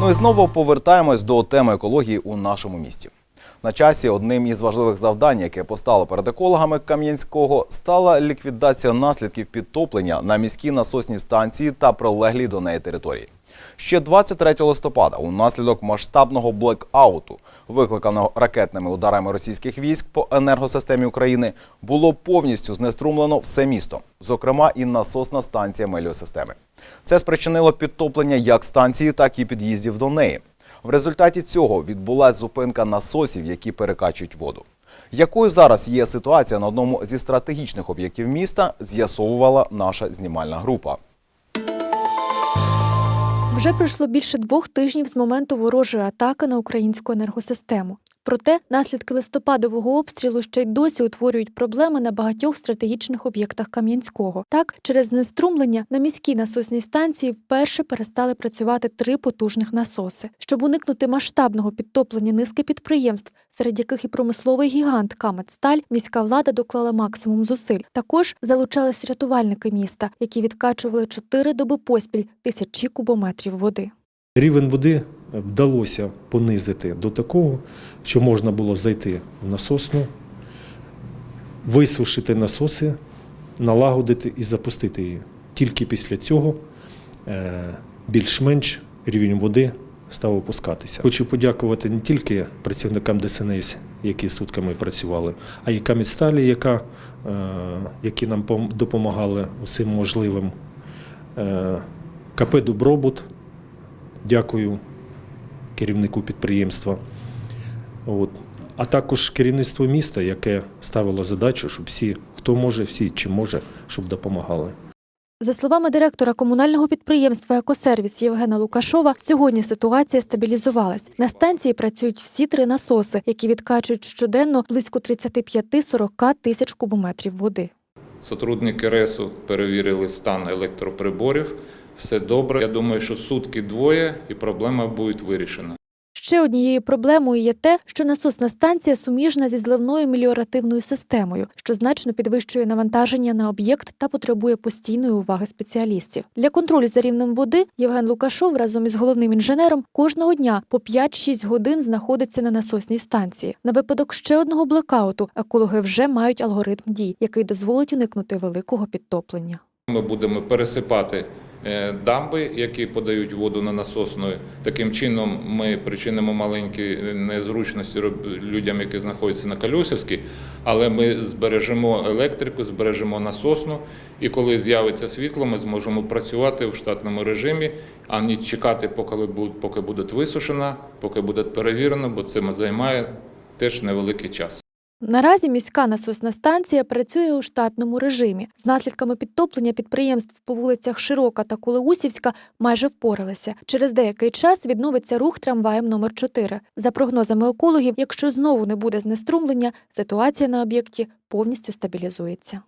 Ну і знову повертаємось до теми екології у нашому місті. На часі одним із важливих завдань, яке постало перед екологами Кам'янського, стала ліквідація наслідків підтоплення на міській насосній станції та прилеглій до неї території. Ще 23 листопада, унаслідок масштабного блекауту, викликаного ракетними ударами російських військ по енергосистемі України, було повністю знеструмлено все місто, зокрема і насосна станція меліосистеми. Це спричинило підтоплення як станції, так і під'їздів до неї. В результаті цього відбулася зупинка насосів, які перекачують воду. Якою зараз є ситуація на одному зі стратегічних об'єктів міста, з'ясовувала наша знімальна група. Вже пройшло більше двох тижнів з моменту ворожої атаки на українську енергосистему. Проте наслідки листопадового обстрілу ще й досі утворюють проблеми на багатьох стратегічних об'єктах Кам'янського. Так, через знеструмлення на міській насосній станції вперше перестали працювати три потужних насоси. Щоб уникнути масштабного підтоплення низки підприємств, серед яких і промисловий гігант Каметсталь, міська влада доклала максимум зусиль. Також залучались рятувальники міста, які відкачували чотири доби поспіль тисячі кубометрів води. Рівень води вдалося понизити до такого, що можна було зайти в насосну, висушити насоси, налагодити і запустити її. Тільки після цього е, більш-менш рівень води став опускатися. Хочу подякувати не тільки працівникам ДСНС, які сутками працювали, а й Камідсталі, яка, е, які нам допомагали усім можливим. Е, КП Добробут, дякую керівнику підприємства. От. А також керівництво міста, яке ставило задачу, щоб всі, хто може, всі чи може, щоб допомагали. За словами директора комунального підприємства «Екосервіс» Євгена Лукашова, сьогодні ситуація стабілізувалась. На станції працюють всі три насоси, які відкачують щоденно близько 35-40 тисяч кубометрів води. Сотрудники РЕСу перевірили стан електроприборів. Все добре. Я думаю, що сутки двоє і проблема буде вирішена. Ще однією проблемою є те, що насосна станція суміжна зі зливною меліоративною системою, що значно підвищує навантаження на об'єкт та потребує постійної уваги спеціалістів. Для контролю за рівнем води Євген Лукашов разом із головним інженером кожного дня по 5-6 годин знаходиться на насосній станції. На випадок ще одного блекауту екологи вже мають алгоритм дій, який дозволить уникнути великого підтоплення. Ми будемо пересипати дамби, які подають воду на насосну. Таким чином ми причинимо маленькі незручності людям, які знаходяться на Кальосівській, але ми збережемо електрику, збережемо насосну, і коли з'явиться світло, ми зможемо працювати в штатному режимі, а не чекати, поки буде висушена, поки буде перевірено, бо це займає теж невеликий час. Наразі міська насосна станція працює у штатному режимі. З наслідками підтоплення підприємств по вулицях Широка та Кулеусівська майже впоралися. Через деякий час відновиться рух трамваєм номер 4 За прогнозами екологів, якщо знову не буде знеструмлення, ситуація на об'єкті повністю стабілізується.